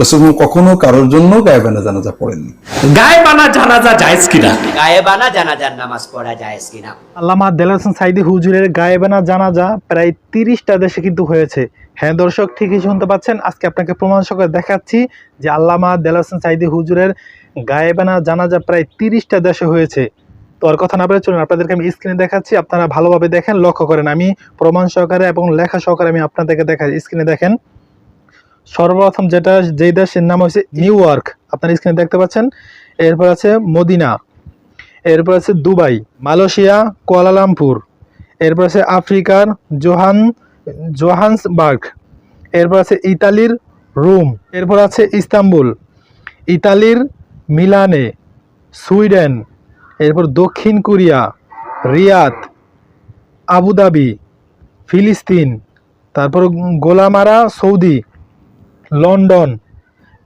রসুল কখনো কারোর জন্য গায়েবানা জানাজা পড়েননি। গায়ে বানা জানাজা জায়েজ কিনা? গায়েবানা জানাজার নামাজ পড়া যায় কিনা? আল্লামা দেলার হোসেন সাইদি হুজুরের গায়েবানা জানাজা প্রায় তিরিশটা দেশে কিন্তু হয়েছে। হ্যাঁ দর্শক ঠিকই শুনতে পাচ্ছেন। আজকে আপনাকে প্রমাণ সহকারে দেখাচ্ছি যে আল্লামা দেলার হোসেন সাইদি হুজুরের গায়েবানা জানাজা প্রায় তিরিশটা দেশে হয়েছে। তো আর কথা না বলে চলুন আপনাদেরকে আমি স্ক্রিনে দেখাচ্ছি। আপনারা ভালোভাবে দেখেন লক্ষ্য করেন। আমি প্রমাণ সহকারে এবং লেখা সহকারে আমি আপনাদেরকে দেখাই। স্ক্রিনে দেখেন। সর্বপ্রথম যেটা, যেই দেশের নাম হচ্ছে নিউ ইয়র্ক। আপনারা স্ক্রিনে দেখতে পাচ্ছেন। এরপর আছে মদিনা। এরপর আছে দুবাই, মালয়েশিয়া কুয়ালালামপুর এরপর আছে আফ্রিকার জোহান, জোহান্সবার্গ। এরপর আছে ইতালির রোম। এরপর আছে ইস্তাম্বুল। ইতালির মিলানে, সুইডেন। এরপর দক্ষিণ কোরিয়া, রিয়াদ, আবুধাবি, ফিলিস্তিন। তারপর গোলামারা, সৌদি। লন্ডন,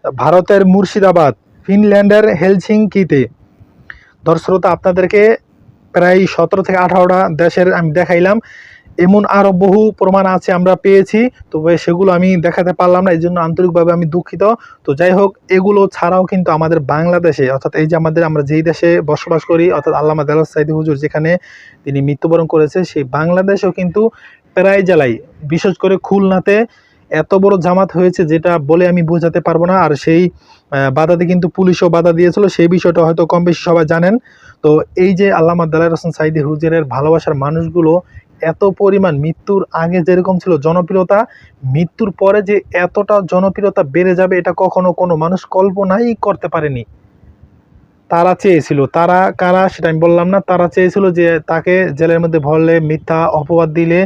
ভারতের মুর্শিদাবাদ, ফিনল্যান্ডের হেলসিংকিতে দর্শকতা আপনাদেরকে প্রায় সতেরো থেকে আঠারোটা দেশের আমি দেখাইলাম। এমন আরও বহু প্রমাণ আছে আমরা পেয়েছি, তবে সেগুলো আমি দেখাতে পারলাম না, এই জন্য আন্তরিকভাবে আমি দুঃখিত। তো যাই হোক, এগুলো ছাড়াও কিন্তু আমাদের বাংলাদেশে, অর্থাৎ এই যে আমাদের, আমরা যেই দেশে বসবাস করি, অর্থাৎ আল্লামা দেলাস সাইদি হুজুর যেখানে তিনি মৃত্যুবরণ করেছে, সেই বাংলাদেশেও কিন্তু প্রায় জেলায়, বিশেষ করে খুলনাতে এত বড় জামাত হয়েছে যেটা বলে আমি বোঝাতে পারব না। আর সেই বাধাতে কিন্তু পুলিশও বাধা দিয়েছিল। সেই বিষয়টা হয়তো কম বেশি সবাই জানেন। তো এই যে আল্লামা দালার হোসেন সাইদি হুজুরের ভালোবাসার মানুষগুলো এত পরিমাণ মৃত্যুর আগে যেরকম ছিল জনপ্রিয়তা, মৃত্যুর পরে যে এতটা জনপ্রিয়তা বেড়ে যাবে, এটা কখনো কোনো মানুষ কল্পনাই করতে পারেনি। তারা চেয়েছিল, তারা কারা সেটা আমি বললাম না। তারা চেয়েছিল যে তাকে জেলের মধ্যে ভরলে, মিথ্যা অপবাদ দিলে